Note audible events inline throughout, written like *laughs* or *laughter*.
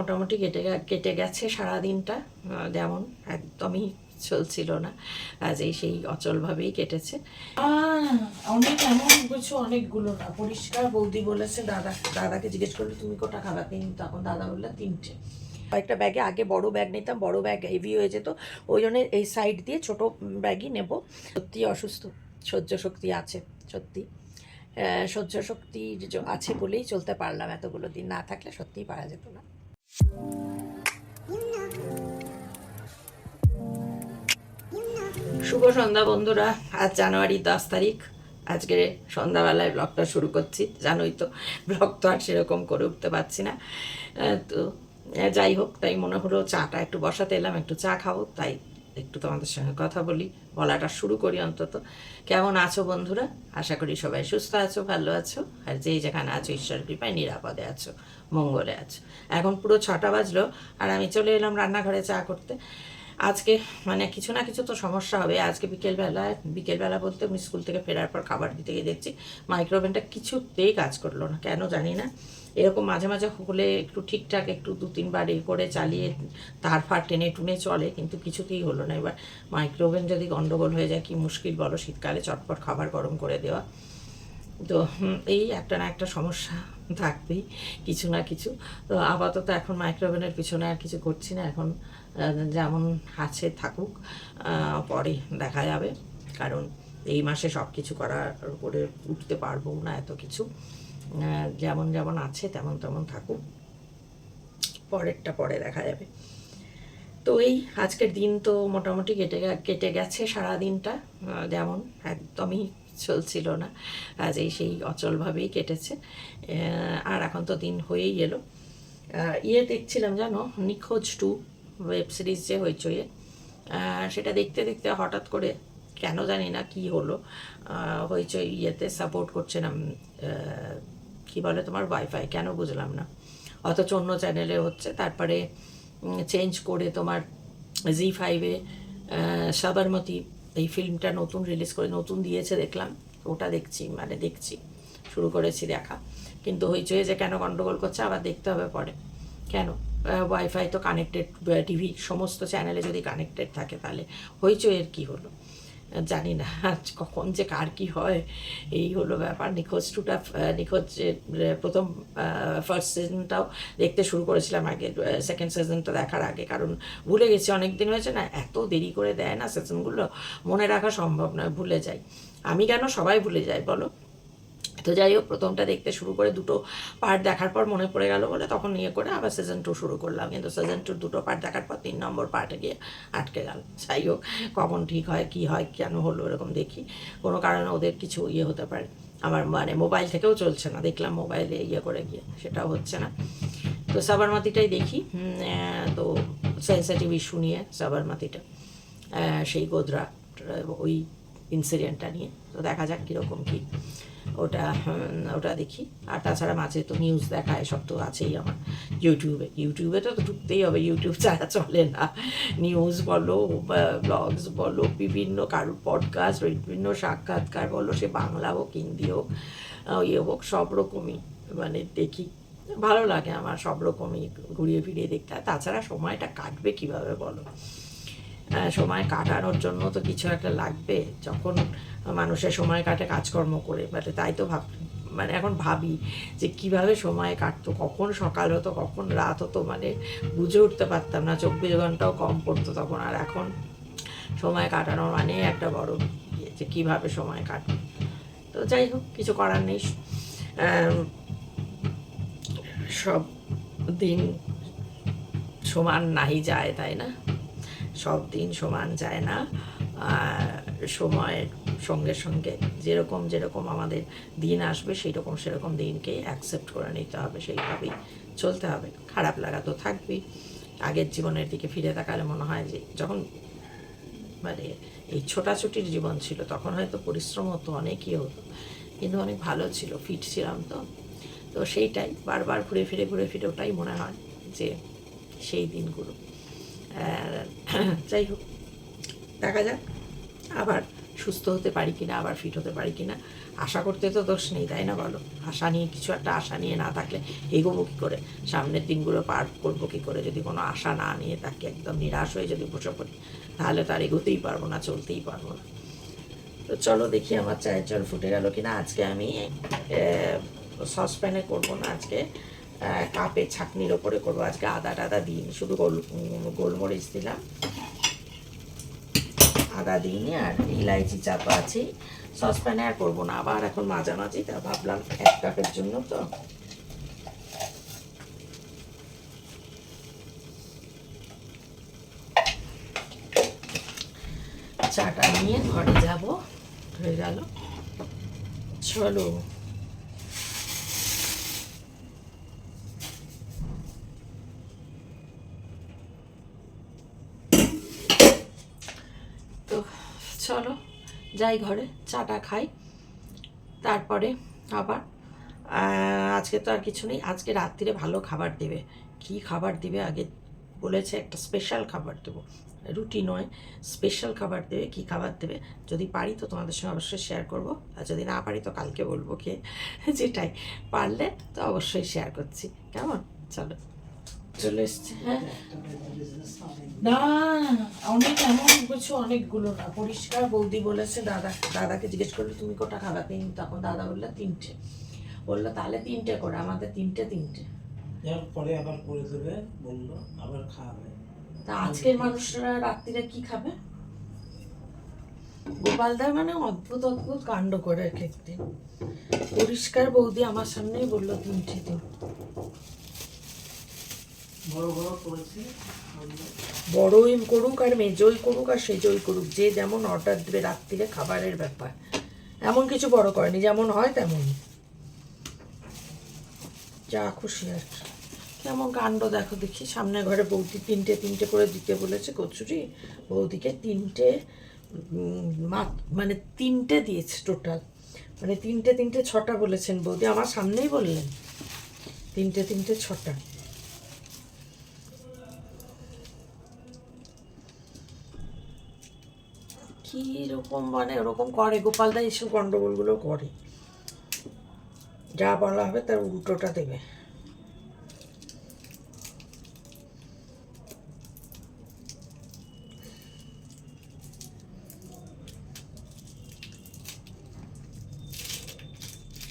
মোটামুটি কেটে কেটে গেছে সারা দিনটা যেমন একদমই চলছিল না, আজ এই সেই অচলভাবেই কেটেছে। অনেক এমন কিছু, অনেকগুলো না, পরিষ্কার বৌদি বলেছে, দাদা, দাদাকে জিজ্ঞেস করলে, তুমি কোটা খাবা? তিন তখন দাদা বললে, তিনটে। কয়েকটা ব্যাগে, আগে বড় ব্যাগ নিতাম, বড় ব্যাগ হেভি হয়ে যেত, ওই জন্য এই সাইড দিয়ে ছোট ব্যাগই নেব। সত্যি অসুস্থ, সহ্য শক্তি আছে, সত্যি। সহ্য শক্তি আছে বলেই চলতে পারলাম এতগুলো দিন, না থাকলে সত্যিই পারা যেত না। শুভ সন্ধ্যা বন্ধুরা, আজ জানুয়ারি দশ তারিখ। আজকে সন্ধ্যাবেলায় ব্লগটা শুরু করছি, জানোই তো ব্লগ তো আর সেরকম করে উঠতে পারছি না। তো, যাই হোক, তাই মনে হলো চাটা একটু বসাতে এলাম, একটু চা খাব, তাই একটু তোমাদের সঙ্গে কথা বলি, বলাটা শুরু করি অন্তত। কেমন আছো বন্ধুরা? আশা করি সবাই সুস্থ আছো, ভালো আছো, আর যেই যেখানে আছো ঈশ্বর কৃপায়, নিরাপদে আছো, মঙ্গলে আছো। এখন পুরো ছটা বাজলো, আর আমি চলে এলাম রান্নাঘরে চা করতে। আজকে মানে কিছু না কিছু তো সমস্যা হবে। আজকে বিকেলবেলায় বিকেলবেলা বলতে আমি স্কুল থেকে ফেরার পর খাবার দিতে গিয়ে দেখছি, মাইক্রোওভেনটা কিছুতেই কাজ করল না। কেন জানি না। এরকম মাঝে মাঝে হলে একটু ঠিকঠাক, একটু দু তিনবার এ করে চালিয়ে তার ফার টেনে টুনে চলে, কিন্তু কিছুতেই হলো না। এবার মাইক্রোওভেন যদি গন্ডগোল হয়ে যায়, কি মুশকিল বলো? শীতকালে চটপট খাবার গরম করে দেওয়া। তো এই একটা না একটা সমস্যা থাকবেই, কিছু না কিছু। তো আপাতত এখন মাইক্রোওভেনের পিছনে আর কিছু করছি না। এখন যেমন আছে থাকুক পরে দেখা যাবে। কারণ এই মাসে সব কিছু করার করে উঠতে পারব না এত কিছু। যেমন যেমন আছে, তেমন তেমন থাকুক। পরেরটা পরে দেখা যাবে। তো এই আজকের দিন তো মোটামুটি কেটে কেটে গেছে সারা দিনটা যেমন একদমই চলছিল না। আজ এই সেই অচলভাবেই কেটেছে। আর এখন তো দিন হয়েই এলো। ইয়ে দেখছিলাম জানো, নিখোঁজ টু ওয়েব সিরিজ যে হইচইয়ে সেটা দেখতে দেখতে হঠাৎ করে, কেন জানি না কি হলো হইচই ইয়েতে সাপোর্ট করছে না কি বলে তোমার ওয়াইফাই কেন বুঝলাম না। অথচ অন্য চ্যানেলে হচ্ছে, তারপরে চেঞ্জ করে তোমার জি ফাইভে সাবরমতি এই ফিল্মটা নতুন রিলিজ করে, নতুন দিয়েছে দেখলাম। ওটা দেখছি মানে দেখছি, শুরু করেছি দেখা। কিন্তু হইচই যে কেন গন্ডগোল করছে, আবার দেখতে হবে পরে। কেন? ওয়াইফাই তো কানেক্টেড টিভি সমস্ত চ্যানেলে যদি কানেক্টেড থাকে তাহলে। হইচইয়ের কি হলো? জানি না আজ কখন যে কার কি হয়। এই হলো ব্যাপার। নিখোঁজ টুটা নিখোঁজ প্রথম ফার্স্ট সিজনটাও দেখতে শুরু করেছিলাম আগে সেকেন্ড সিজনটা দেখার আগে। কারণ ভুলে গেছি অনেক দিন হয়েছে না, এত দেরি করে দেয় না সিজনগুলো মনে রাখা সম্ভব নয়, ভুলে যাই। আমি কেন সবাই ভুলে যাই, বলো? তো যাই হোক, প্রথমটা দেখতে শুরু করে দুটো পার্ট দেখার পর মনে পড়ে গেল বলে তখন ইয়ে করে আবার সিজন টু শুরু করলাম। কিন্তু সিজন টুর দুটো পার্ট দেখার পর তিন নম্বর পার্টে গিয়ে আটকে গেল। যাই হোক, কখন ঠিক হয়, কি হয়, কেন হলো এরকম দেখি। কোনো কারণে ওদের কিছু ইয়ে হতে পারে, আমার মানে মোবাইল থেকেও চলছে না। দেখলাম মোবাইলে ইয়ে করে গিয়ে সেটাও হচ্ছে না। তো সাবারমাতিটাই দেখি। তো সেন্সিটিভ ইস্যু নিয়ে সাবারমাতিটা। সেই গোদরা ওই ইনসিডেন্টটা নিয়ে। তো দেখা যাক কীরকম কী। ওটা ওটা দেখি। আর তাছাড়া মাঝে তো নিউজ দেখা এসব তো আছেই আমার ইউটিউবে ইউটিউবে তো ঢুকতেই হবে ইউটিউব ছাড়া চলে না। নিউজ বলো ব্লগস বলো, বিভিন্ন কারোর পডকাস্ট বিভিন্ন সাক্ষাৎকার বলো, সে বাংলা হোক, হিন্দি হোক ইয়ে হোক, সব রকমই মানে দেখি। ভালো লাগে আমার সব রকমই ঘুরিয়ে ফিরিয়ে দেখতে। তাছাড়া সময়টা কাটবে কীভাবে বলো? সময় কাটানোর জন্য তো কিছু একটা লাগবে যখন মানুষের সময় কাটে কাজকর্ম করে। মানে তাই তো ভাব মানে এখন ভাবি যে কীভাবে সময় কাটতো, কখন সকাল হতো, কখন রাত হতো মানে বুঝে উঠতে পারতাম না। চব্বিশ ঘন্টাও কম পড়তো তখন। আর এখন সময় কাটানোর মানে একটা বড় ইয়ে যে কীভাবে সময় কাটবে। তো যাই হোক, কিছু করার নেই। সব দিন সমান নাই যায়, তাই না? সব দিন সমান যায় না। সময়ের সঙ্গে সঙ্গে যেরকম যেরকম আমাদের দিন আসবে সেই রকম সেরকম দিনকে অ্যাকসেপ্ট করে নিতে হবে, সেইভাবেই চলতে হবে। খারাপ লাগা তো থাকবেই। আগের জীবনের দিকে ফিরে তাকালে মনে হয় যে যখন মানে এই ছোটাছুটির জীবন ছিল, তখন হয়তো পরিশ্রম হতো অনেকই হতো, কিন্তু অনেক ভালো ছিল ফিট ছিলাম তো। তো সেইটাই বারবার ঘুরে ফিরে ঘুরে ফিরে ওটাই মনে হয় যে সেই দিনগুলো। *clears throat* যাই হোক, দেখা যাক আবার সুস্থ হতে পারি কিনা, আবার ফিট হতে পারি কিনা। আশা করতে তো দোষ নেই, তাই না বলো? আশা নিয়ে, কিছু একটা আশা নিয়ে না থাকলে এগোবো কী করে? সামনের দিনগুলো পার করব কী করে? যদি কোনো আশা না নিয়ে তাকে একদম নিরাশ হয়ে যদি বসে পড়ি, তাহলে তো আর এগোতেই পারব না, চলতেই পারব না। তো চলো দেখি আমার চায়ের জল ফুটে গেল কিনা। আজকে আমি সসপ্যানে করব না, আজকে কাপে ছাকনির ওপরে করব। আজকে আদা টাদা দিইনি, শুধু গোল গোলমরিচ দিলাম। আদা দিইনি, আর ইলাইচি চা তো আছেই সসপ্যানে আর করব না, আবার এখন মাঝামাঝি তা ভাবলাম এক কাপের জন্য তো। চাটা নিয়ে ঘরে যাব, হয়ে গেল। চলো তো চলো, যাই ঘরে, চাটা খাই। তারপরে আবার আজকে তো আর কিছু নেই, আজকে রাত্রিরে ভালো খাবার দেবে। কি খাবার দিবে আগে বলেছে, একটা স্পেশাল খাবার দেবো। রুটি নয় স্পেশাল খাবার দেবে, কি খাবার দেবে? যদি পারি তো তোমাদের সঙ্গে অবশ্যই শেয়ার করব, আর যদি না পারি তো কালকে বলব কে। যেটাই পারলে তো অবশ্যই শেয়ার করছি। কেমন? চলো। চলে এসছে হ্যাঁ। না অনেক এমন কিছু অনেকগুলো না। পরিষ্কার বৌদি বলেছে দাদা দাদাকে জিজ্ঞেস করলে তুমি কোটা খাবা? তিন তখন দাদা বলল তিনটে। বলল তাহলে তিনটে করে আমাদের তিনটে তিনটে। যার পরে আবার করে দেবে বলল আবার খাওয়াবে তা আজকের মানুষরা রাত্রিরে কি খাবে? গোপালদা মানে অদ্ভুত অদ্ভুত কাণ্ড করে এক একদিন। পরিষ্কার বৌদি আমার সামনেই বলল তিনটে দিন বড়ই করুক আর মেজই করুক আর সেজই করুক, যে যেমন অর্ডার দেবে রাত্রিরে খাবারের ব্যাপার। এমন কিছু বড় করেনি, যেমন হয় তেমনই যা খুশি আর কি। কেমন কাণ্ড দেখো দেখি, সামনে ঘরে বৌদি তিনটে তিনটে করে দিতে বলেছে কচুরি। বৌদিকে তিনটে মানে তিনটে দিয়েছে টোটাল মানে তিনটে তিনটে ছটা বলেছেন বৌদি, আমার সামনেই বললেন। তিনটে তিনটে ছটা। কি রকম মানে ওরকম করে? গোপালদা এইসব গন্ডগোলগুলো করে। যা বলা হবে তার উল্টোটা দেবে।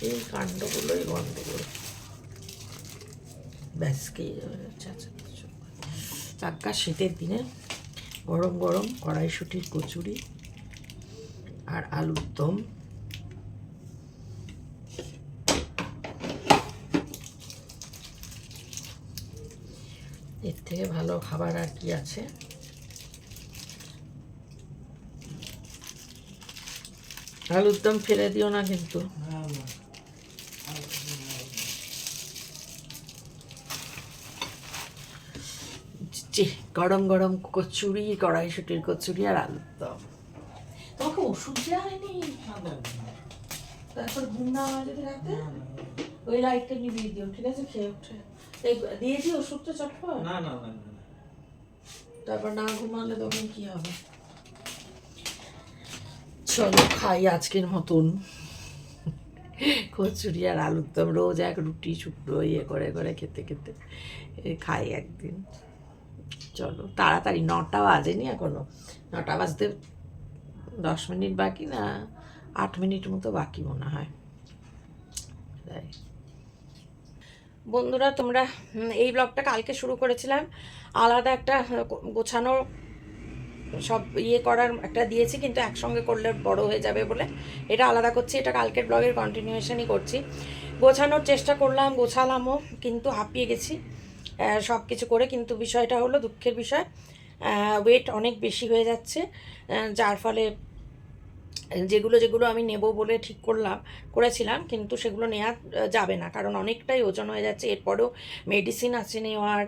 এই কাণ্ডগুলোই গন্ডগোল। ব্যাস, কি চাক্কা শীতের দিনে গরম গরম কড়াইশুটির কচুরি। আর আলুর দম। এর থেকে ভালো খাবার আর কি আছে? আলুর দম ফেলে দিও না কিন্তু। গরম গরম কচুরি, কড়াইশুটির কচুরি আর আলুর দম। তোমাকে ওষুধ দেওয়া হয়নি তারপর ঘুম না হয় যদি রাতে ওই লাইটটা নিভিয়ে দিও ঠিক আছে? খেয়ে উঠে। দিয়েছি ওষুধটা চটপট? না না না। তারপর না ঘুমালে তখন কি হবে? চলো খাই আজকের মতন। কচুরি আর আলুর দম রোজ এক রুটি শুকনো ইয়ে করে করে খেতে খেতে খাই একদিন। চলো তাড়াতাড়ি নটা বাজেনি এখনও। নটা বাজতে দশ মিনিট বাকি না, আট মিনিট মতো বাকি মনে হয়। তাই। বন্ধুরা, তোমরা এই ব্লগটা কালকে শুরু করেছিলাম। আলাদা একটা গোছানো সব ইয়ে করার একটা দিয়েছি, কিন্তু একসঙ্গে করলে বড় হয়ে যাবে বলে। এটা আলাদা করছি, এটা কালকের ব্লগের কন্টিনিউয়েশনই করছি। গোছানোর চেষ্টা করলাম, গোছালামও, কিন্তু হাঁপিয়ে গেছি। সব কিছু করে কিন্তু বিষয়টা হলো দুঃখের বিষয়। ওয়েট অনেক বেশি হয়ে যাচ্ছে যার ফলে যেগুলো যেগুলো আমি নেব বলে ঠিক করলাম, করেছিলাম, কিন্তু সেগুলো নেওয়া যাবে না। কারণ অনেকটাই ওজন হয়ে যাচ্ছে। এরপরেও মেডিসিন আছে নেওয়ার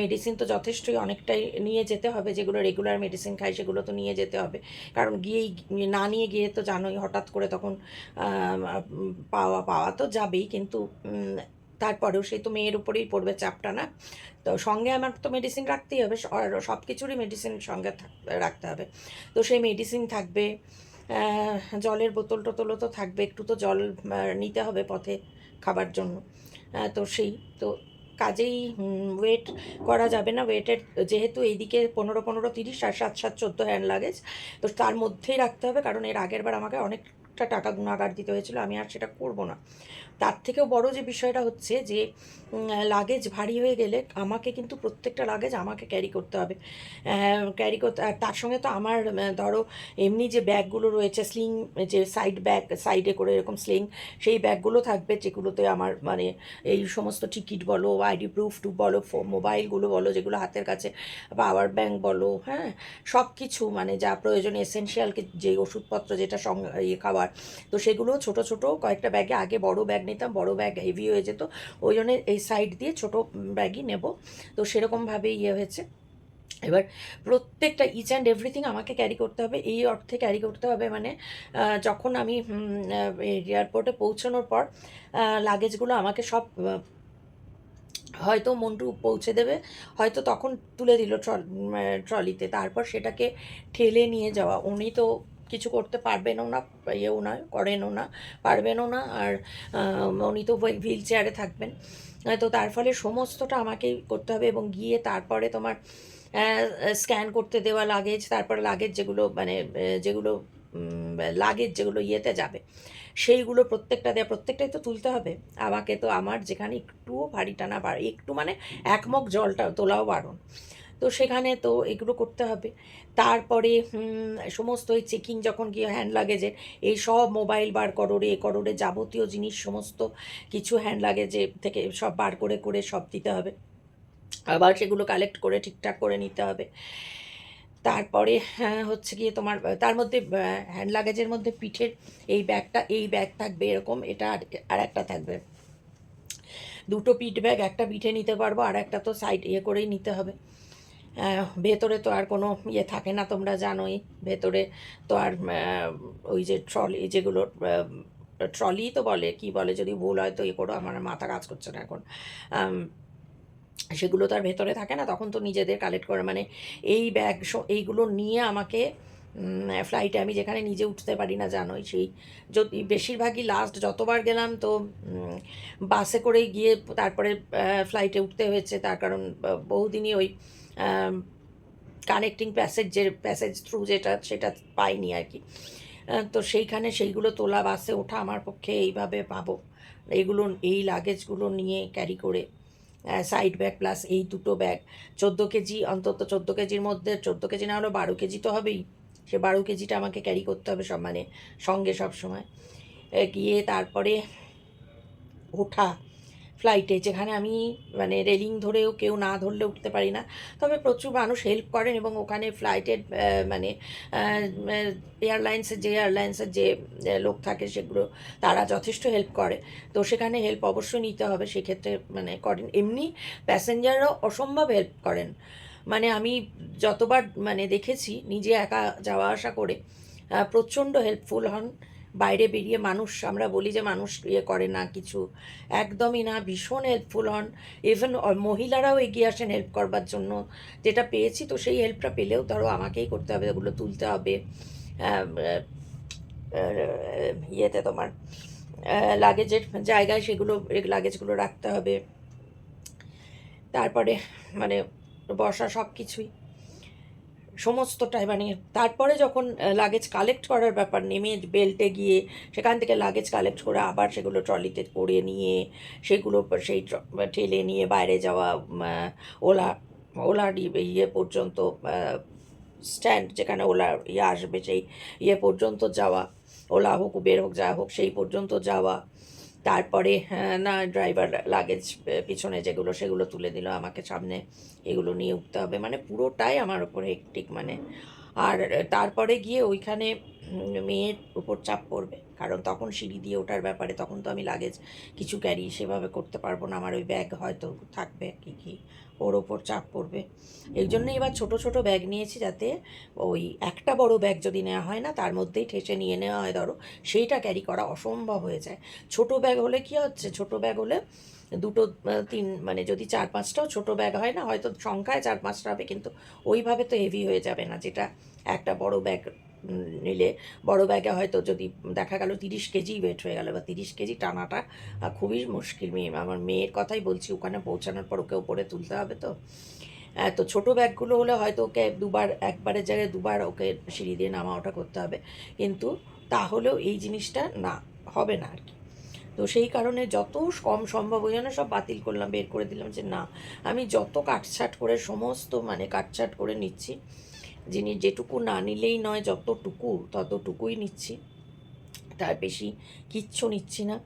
মেডিসিন তো যথেষ্টই অনেকটাই নিয়ে যেতে হবে। যেগুলো রেগুলার মেডিসিন খাই, সেগুলো তো নিয়ে যেতে হবে। কারণ গিয়েই, না নিয়ে গিয়ে তো জানোই, হঠাৎ করে তখন পাওয়া পাওয়া তো যাবেই। কিন্তু তারপরেও সেই তো মেয়ের উপরেই পড়বে চাপটা না? তো সঙ্গে আমার তো মেডিসিন রাখতেই হবে। সব কিছুরই মেডিসিন সঙ্গে রাখতে হবে। তো সেই মেডিসিন থাকবে। জলের বোতল টোতলও তো থাকবে, একটু তো জল নিতে হবে পথে খাবার জন্য। তো সেই, তো কাজেই ওয়েট করা যাবে না। ওয়েটের যেহেতু এইদিকে পনেরো পনেরো তিরিশ আর সাত সাত চোদ্দ হ্যান্ড লাগেজ তো তার মধ্যেই রাখতে হবে, কারণ এর আগের বার আমাকে অনেকটা টাকা গুণাগার দিতে হয়েছিল। আমি আর সেটা করব না। তার থেকেও বড় যে বিষয়টা হচ্ছে যে লাগেজ ভারী হয়ে গেলে আমাকে কিন্তু প্রত্যেকটা লাগেজ আমাকে ক্যারি করতে হবে। ক্যারি করতে তার সঙ্গে তো আমার ধরো এমনি যে ব্যাগগুলো রয়েছে স্লিং যে সাইড ব্যাগ সাইডে করে এরকম স্লিং সেই ব্যাগগুলো থাকবে যেগুলোতে আমার মানে এই সমস্ত টিকিট বলো আইডি প্রুফ টু বলো মোবাইলগুলো বলো, যেগুলো হাতের কাছে পাওয়ার ব্যাংক বলো হ্যাঁ সব কিছু মানে যা প্রয়োজন এসেনশিয়াল যে ওষুধপত্র যেটা সঙ্গে ইয়ে খাবার তো সেগুলো ছোট ছোট কয়েকটা ব্যাগে আগে বড় ব্যাগ নিতাম, বড় ব্যাগ হেভি হয়ে যেত। ওই জন্য এই সাইড দিয়ে ছোট ব্যাগই নেব। তো সেরকমভাবে ইয়ে হয়েছে। এবার প্রত্যেকটা ইচ অ্যান্ড এভরিথিং আমাকে ক্যারি করতে হবে। এই অর্থে ক্যারি করতে হবে মানে যখন আমি এয়ারপোর্টে পৌঁছানোর পর লাগেজগুলো আমাকে সব হয়তো মন্টু পৌঁছে দেবে, হয়তো তখন তুলে দিল ট্রলিতে তারপর সেটাকে ঠেলে নিয়ে যাওয়া। উনি তো কিছু করতে পারবেনও না, ইয়েও না, করেনও না, পারবেনও না, আর উনি তো হুইল চেয়ারে থাকবেন। তো তার ফলে সমস্তটা আমাকেই করতে হবে এবং গিয়ে তারপরে তোমার স্ক্যান করতে দেওয়া লাগেজ, তারপরে লাগেজ যেগুলো মানে যেগুলো লাগেজ যেগুলো ইয়েতে যাবে, সেইগুলো প্রত্যেকটা দেওয়া প্রত্যেকটাই তো তুলতে হবে। আমাকে তো আমার যেখানে একটুও ভারী টানা একটু মানে একমগ জলটা তোলাও বারণ। তো সেখানে তো এগুলো করতে হবে। তারপরে সমস্ত ওই চেকিং যখন গিয়ে হ্যান্ড লাগেজের এই সব মোবাইল বার করো রে করো রে যাবতীয় জিনিস সমস্ত কিছু হ্যান্ড লাগেজে থেকে সব বার করে করে সব দিতে হবে। আবার সেগুলো কালেক্ট করে ঠিকঠাক করে নিতে হবে। তারপরে হ্যাঁ, হচ্ছে গিয়ে তোমার তার মধ্যে হ্যান্ড লাগেজের মধ্যে পিঠের এই ব্যাগটা এই ব্যাগ থাকবে এরকম এটা আর- একটা থাকবে। দুটো পিঠ ব্যাগ একটা পিঠে নিতে পারব আর একটা তো সাইড ইয়ে করেই নিতে হবে। ভেতরে তো আর কোনো ইয়ে থাকে না, তোমরা জানোই। ভেতরে তো আর ওই যে ট্রলি, যেগুলো ট্রলি তো বলে, কি বলে, যদি ভুল হয় তো ইয়ে করো, আমার মাথা কাজ করছে না এখন। সেগুলো তো আর ভেতরে থাকে না, তখন তো নিজেদের কালেক্ট করে। মানে এই ব্যাগ এইগুলো নিয়ে আমাকে ফ্লাইটে আমি যেখানে নিজে উঠতে পারি না, জানোই সেই। যদি বেশিরভাগই লাস্ট যতবার গেলাম তো বাসে করেই গিয়ে তারপরে ফ্লাইটে উঠতে হয়েছে, তার কারণ বহুদিনই ওই কানেক্টিং প্যাসেজ যে প্যাসেজ থ্রু যেটা, সেটা পাইনি আর কি। তো সেইখানে সেইগুলো তোলা বাসে ওঠা আমার পক্ষে এইভাবে পাবো। এইগুলো, এই লাগেজগুলো নিয়ে ক্যারি করে সাইড ব্যাগ প্লাস এই দুটো ব্যাগ চোদ্দ কেজি, অন্তত চোদ্দ কেজির মধ্যে, চোদ্দ কেজি না হলেও বারো কেজি তো হবেই। সে বারো কেজিটা আমাকে ক্যারি করতে হবে সব মানে সঙ্গে সব সময়। গিয়ে তারপরে ওঠা ফ্লাইটে যেখানে আমি মানে রেলিং ধরেও কেউ না ধরলে উঠতে পারি না। তবে প্রচুর মানুষ হেল্প করেন এবং ওখানে ফ্লাইটের মানে এয়ারলাইন্সের যে এয়ারলাইন্সের যে লোক থাকে সেগুলো, তারা যথেষ্ট হেল্প করে। তো সেখানে হেল্প অবশ্যই নিতে হবে। সেক্ষেত্রে মানে করেন। এমনি প্যাসেঞ্জাররাও অসম্ভব হেল্প করেন। মানে আমি যতবার মানে দেখেছি, নিজে একা যাওয়া আসা করে প্রচণ্ড হেল্পফুল হন। বাইরে বেরিয়ে মানুষ, আমরা বলি যে মানুষ ইয়ে করে না কিছু। একদমই না, ভীষণ হেল্পফুল হন। ইভেন মহিলারাও এগিয়ে আসেন হেল্প করবার জন্য। যেটা পেয়েছি তো সেই হেল্পটা পেলেও ধরো আমাকেই করতে হবে, ওগুলো তুলতে হবে। ইয়েতে তোমার লাগেজের জায়গায় সেগুলো লাগেজগুলো রাখতে হবে। তারপরে মানে বসা সব কিছুই সমস্তটাই মানে তারপরে যখন লাগেজ কালেক্ট করার ব্যাপার, নেমে বেল্টে গিয়ে সেখান থেকে লাগেজ কালেক্ট করে আবার সেগুলো ট্রলিতে করে নিয়ে, সেগুলো সেই ঠেলে নিয়ে বাইরে যাওয়া ওলা ওলা ইয়ে পর্যন্ত স্ট্যান্ড যেখানে ওলা ইয়ে আসবে, সেই ইয়ে পর্যন্ত যাওয়া, ওলা হোক, উবের হোক যা হোক, সেই পর্যন্ত যাওয়া তারপরে হ্যাঁ, না ড্রাইভার লাগেজ পিছনে যেগুলো সেগুলো তুলে দিল আমাকে সামনে। এগুলো নিয়ে উঠতে হবে। মানে পুরোটাই আমার উপরে একটিক মানে আর তারপরে গিয়ে ওইখানে মেয়ের উপর চাপ পড়বে। কারণ তখন সিঁড়ি দিয়ে ওঠার ব্যাপারে তখন তো আমি লাগেজ কিছু ক্যারি সেভাবে করতে পারব না। আমার ওই ব্যাগ হয়তো থাকবে কি কি ওর ওপর চাপ পড়বে। এই জন্যই এবার ছোট ছোট ব্যাগ নিয়েছি যাতে ওই একটা বড় ব্যাগ যদি নেওয়া হয় না, তার মধ্যেই ঠেসে নিয়ে নেওয়া হয়, ধরো, সেইটা ক্যারি করা অসম্ভব হয়ে যায়। ছোট ব্যাগ হলে কি হচ্ছে? ছোট ব্যাগ হলে দুটো তিন মানে যদি চার পাঁচটাও ছোট ব্যাগ হয় না, হয়তো সংখ্যায় চার পাঁচটা হবে, কিন্তু ওইভাবে তো হেভি হয়ে যাবে না, যেটা একটা বড় ব্যাগ নিলে। বড় ব্যাগে হয়তো যদি দেখা গেল তিরিশ কেজি ওয়েট হয়ে গেল, বা তিরিশ কেজি টানাটা খুবই মুশকিল মেয়ে। আমার মেয়ের কথাই বলছি, ওখানে পৌঁছানোর পর ওকে ওপরে তুলতে হবে তো। তো ছোটো ব্যাগগুলো হলে হয়তো ওকে দুবার একবারের জায়গায় দুবার ওকে সিঁড়ি দিয়ে নামা ওঠা করতে হবে। কিন্তু তাহলেও এই জিনিসটা না, হবে না আর কি। তো সেই কারণে যত কম সম্ভব ওই জন্য সব বাতিল করলাম বের করে দিলাম যে না আমি যত কাটছাট করে সমস্ত মানে কাটছাট করে নিচ্ছি যিনি যেটুকু না নিলেই নয় যতটুকু ততটুকুই নিচ্ছি তার বেশি কিচ্ছু নিচ্ছি না।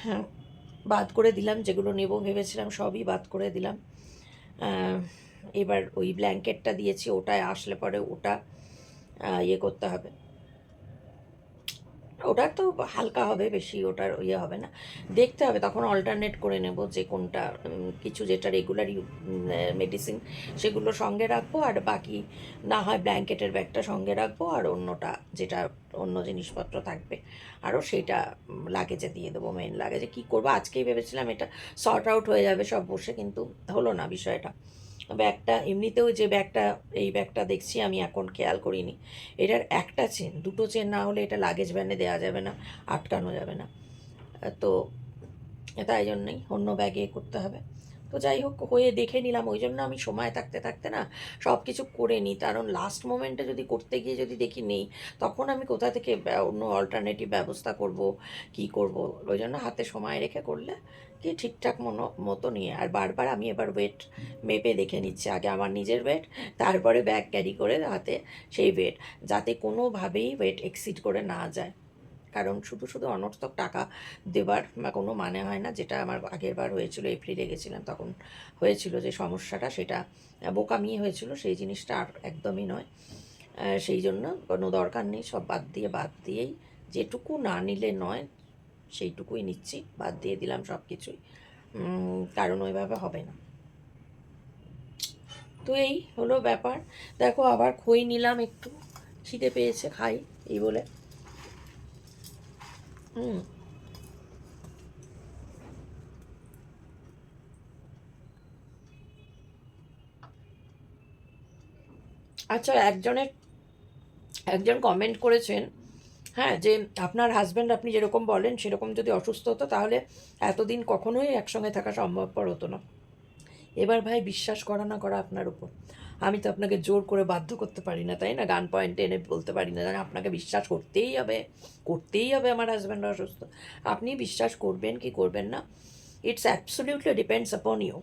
হ্যাঁ, বাদ করে দিলাম যেগুলো নেব ভেবেছিলাম সবই বাদ করে দিলাম। এবার ওই ব্ল্যাঙ্কেটটা দিয়েছি ওটায় আসলে পরে ওটা ইয়ে করতে হবে। ওটা তো হালকা হবে, বেশি ওটার ইয়ে হবে না। দেখতে হবে, তখন অল্টারনেট করে নেব যে কোনটা কিছু যেটা রেগুলার মেডিসিন সেগুলো সঙ্গে রাখব। আর বাকি না হয় ব্ল্যাঙ্কেটের ব্যাগটা সঙ্গে রাখব, আর অন্যটা যেটা অন্য জিনিসপত্র থাকবে, আরও সেটা লাগেজে দিয়ে দেবো মেন লাগেজে কী করব? আজকেই ভেবেছিলাম এটা সর্ট আউট হয়ে যাবে সব বসে, কিন্তু হলো না বিষয়টা। ব্যাগটা, এমনিতেও যে ব্যাগটা, এই ব্যাগটা দেখছি আমি এখন খেয়াল করিনি। এটার একটা চেন, দুটো চেন না হলে এটা লাগেজ ব্যানে দেওয়া যাবে না, আটকানো যাবে না। তো তাই জন্যই অন্য ব্যাগে করতে হবে। তো যাই হোক, হয়ে দেখে নিলাম। ওই জন্য আমি সময় থাকতে থাকতে না সব কিছু করে নিই। কারণ লাস্ট মোমেন্টে যদি করতে গিয়ে যদি দেখি নেই, তখন আমি কোথা থেকে অন্য অল্টারনেটিভ ব্যবস্থা করব, কি করব? ওই জন্য হাতে সময় রেখে করলে কি ঠিকঠাক মনো, মতো নিয়ে। আর বারবার আমি এবার ওয়েট মেপে দেখে নিচ্ছি। আগে আমার নিজের ওয়েট তারপরে ব্যাগ ক্যারি করে হাতে সেই ওয়েট যাতে কোনোভাবেই ওয়েট এক্সিড করে না যায়। কারণ শুধু শুধু অনর্থক টাকা দেবার কোনো মানে হয় না, যেটা আমার আগের বার হয়েছিল, এপ্রিলে গেছিলাম, তখন হয়েছিল যে সমস্যাটা, সেটা বোকামি হয়েছিল, সেই জিনিসটা আর একদমই নয়। সেই জন্য কোনো দরকার নেই, সব বাদ দিয়ে, বাদ দিয়েই, যেটুকু না নিলে নয়, সেইটুকুই নিচ্ছি, বাদ দিয়ে দিলাম সব কিছুই কারণ ওইভাবে হবে না। তো এই হলো ব্যাপার। দেখো, আবার খই নিলাম একটু, খিদে পেয়েছে, খাই, এই বলে। হুম আচ্ছা একজনের, একজন কমেন্ট করেছেন হ্যাঁ যে আপনার হাজব্যান্ড আপনি যেরকম বলেন সেরকম যদি অসুস্থ হতো তাহলে এতদিন কখনোই একসঙ্গে থাকা সম্ভবপর হতো না। এবার ভাই বিশ্বাস করা না করা আপনার উপর। আমি তো আপনাকে জোর করে বাধ্য করতে পারি না, তাই না? গান পয়েন্টে এনে বলতে পারি না আপনাকে বিশ্বাস করতেই হবে করতেই হবে আমার হাজব্যান্ড অসুস্থ। আপনি বিশ্বাস করবেন কি করবেন না? It's absolutely depends upon you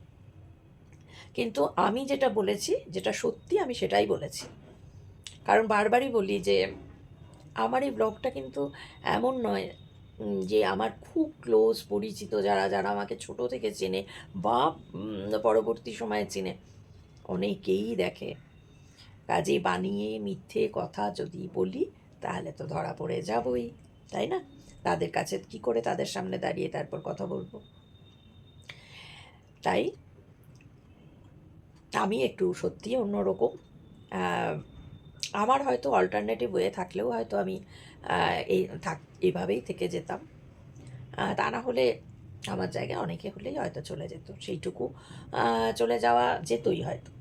কিন্তু আমি যেটা বলেছি, যেটা সত্যি আমি সেটাই বলেছি। কারণ বারবারই বলি যে, আমার এই ব্লগটা কিন্তু এমন নয় যে আমার খুব ক্লোজ পরিচিত যারা যারা আমাকে ছোট থেকে চেনে বা পরবর্তী সময়ে চেনে, অনেকেই দেখে। কাজে বানিয়ে মিথ্যে কথা যদি বলি, তাহলে তো ধরা পড়ে যাবই, তাই না? তাদের কাছে কি করে তাদের সামনে দাঁড়িয়ে তারপর কথা বলব? তাই, আমি একটু সত্যি অন্যরকম আমার হয়তো অল্টারনেটিভ ওয়ে থাকলেও হয়তো আমি এই থাক এইভাবেই থেকে যেতাম। তা না হলে আমার জায়গায় অনেকে হলেই হয়তো চলে যেত। সেইটুকু চলে যাওয়া যেতই হয়তো।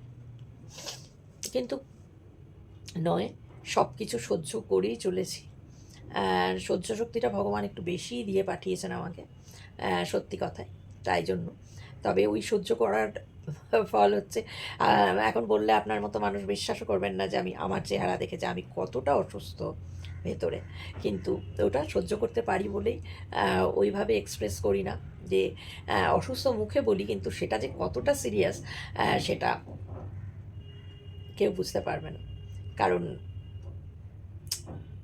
কিন্তু নয় সব কিছু সহ্য করেই চলেছি। সহ্য শক্তিটা ভগবান একটু বেশিই দিয়ে পাঠিয়েছেন আমাকে সত্যি কথায়, তাই জন্য। তবে ওই সহ্য করার *laughs* ফল হচ্ছে। এখন বললে আপনার মতো মানুষ বিশ্বাসও করবেন না যে আমি, আমার চেহারা দেখে যে আমি কতটা অসুস্থ ভেতরে। কিন্তু ওটা সহ্য করতে পারি বলেই ওইভাবে এক্সপ্রেস করি না যে অসুস্থ মুখে বলি কিন্তু সেটা যে কতটা সিরিয়াস সেটা কেউ বুঝতে পারবে না। কারণ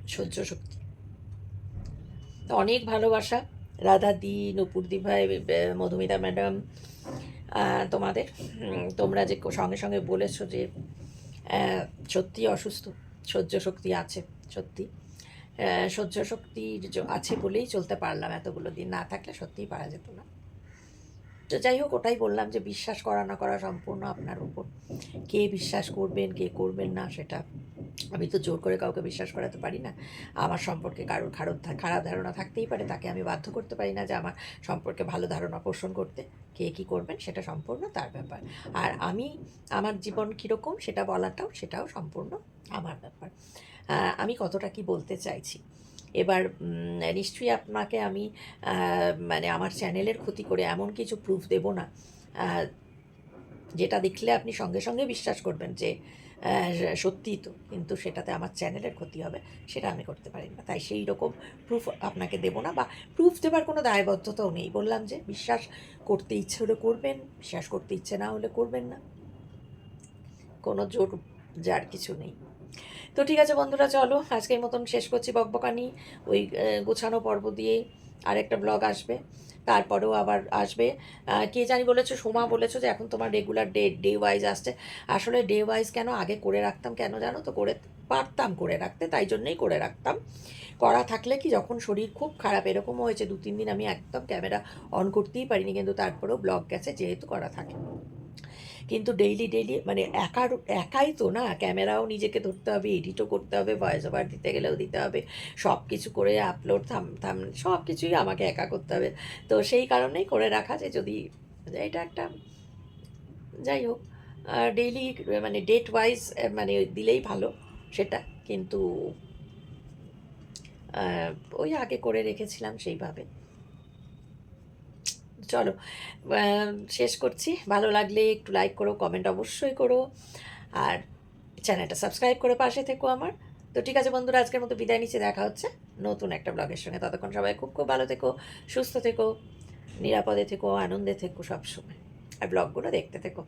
সহ্য শক্তি। অনেক ভালোবাসা। রাধা দি নপুরদি ভাই মধুমিতা ম্যাডাম তোমাদের। তোমরা যে সঙ্গে সঙ্গে বলেছ যে সত্যি অসুস্থ, সহ্য শক্তি আছে, সত্যি। সহ্য শক্তির আছে বলেই চলতে পারলাম এতগুলো দিন। না থাকলে সত্যিই পারা যেত না। তো যাই হোক, ওটাই বললাম যে বিশ্বাস করা, না করা সম্পূর্ণ আপনার উপর। কে বিশ্বাস করবেন, কে করবেন না, সেটা আমি তো জোর করে কাউকে বিশ্বাস করাতে পারি না। আমার সম্পর্কে কারোর খারাপ খারাপ ধারণা থাকতেই পারে, তাকে আমি বাধ্য করতে পারি না যে আমার সম্পর্কে ভালো ধারণা পোষণ করতে। কে কী করবেন, সেটা সম্পূর্ণ তার ব্যাপার। আর আমি, আমার জীবন কীরকম, সেটা বলাটাও, সেটাও সম্পূর্ণ আমার ব্যাপার। আমি কতটা কি বলতে চাইছি? এবার নিশ্চয়ই আপনাকে আমি মানে আমার চ্যানেলের ক্ষতি করে এমন কিছু প্রুফ দেব না। যেটা দেখলে আপনি সঙ্গে সঙ্গে বিশ্বাস করবেন যে সত্যিই তো, কিন্তু সেটাতে আমার চ্যানেলের ক্ষতি হবে, সেটা আমি করতে পারি না। তাই সেই রকম প্রুফ আপনাকে দেবো না, বা প্রুফ দেবার কোনো দায়বদ্ধতাও নেই। বললাম যে, বিশ্বাস করতে ইচ্ছে হলে করবেন, বিশ্বাস করতে ইচ্ছে না হলে করবেন না। কোনো জোর যার কিছু নেই। তো ঠিক আছে বন্ধুরা, চলো আজকের মতন শেষ করছি বকবকানি। ওই গোছানো পর্ব দিয়ে আরেকটা ব্লগ আসবে। তারপরেও আবার আসবে। কে জানি বলেছ, সোমা বলেছ যে এখন তোমার রেগুলার ডে ডে ওয়াইজ আসছে। আসলে ডে ওয়াইজ কেন আগে করে রাখতাম কেন জানো তো? করে পারতাম করে রাখতে, তাই জন্যই করে রাখতাম। করা থাকলে কি যখন শরীর খুব খারাপ, এরকমও হয়েছে দু তিন দিন আমি একদম ক্যামেরা অন করতেই পারিনি, কিন্তু তারপরেও ব্লগ গেছে, যেহেতু করা থাকে। কিন্তু ডেইলি ডেইলি মানে একার, একাই তো না? ক্যামেরাও নিজেকে ধরতে হবে এডিটও করতে হবে ভয়েস ওভার দিতে গেলেও দিতে হবে সব কিছু করে আপলোড থাম থাম সব কিছুই আমাকে একা করতে হবে। তো সেই কারণেই করে রাখা যে যদি এটা একটা, যাই হোক ডেইলি মানে ডেট ওয়াইজ মানে দিলেই ভালো সেটা। কিন্তু ওই আগে করে রেখেছিলাম সেইভাবে। চলো শেষ করছি। ভালো লাগলে একটু লাইক করো কমেন্ট অবশ্যই করো। আর চ্যানেলটা সাবস্ক্রাইব করে পাশে থেকো আমার। তো ঠিক আছে বন্ধুরা, আজকের মতো বিদায় নিচ্ছে। দেখা হচ্ছে নতুন একটা ব্লগের সঙ্গে। ততক্ষণ সবাই খুব খুব ভালো থেকো, সুস্থ থেকো, নিরাপদে থেকো, আনন্দে থেকো সবসময়। আর ব্লগগুলো দেখতে থেকো।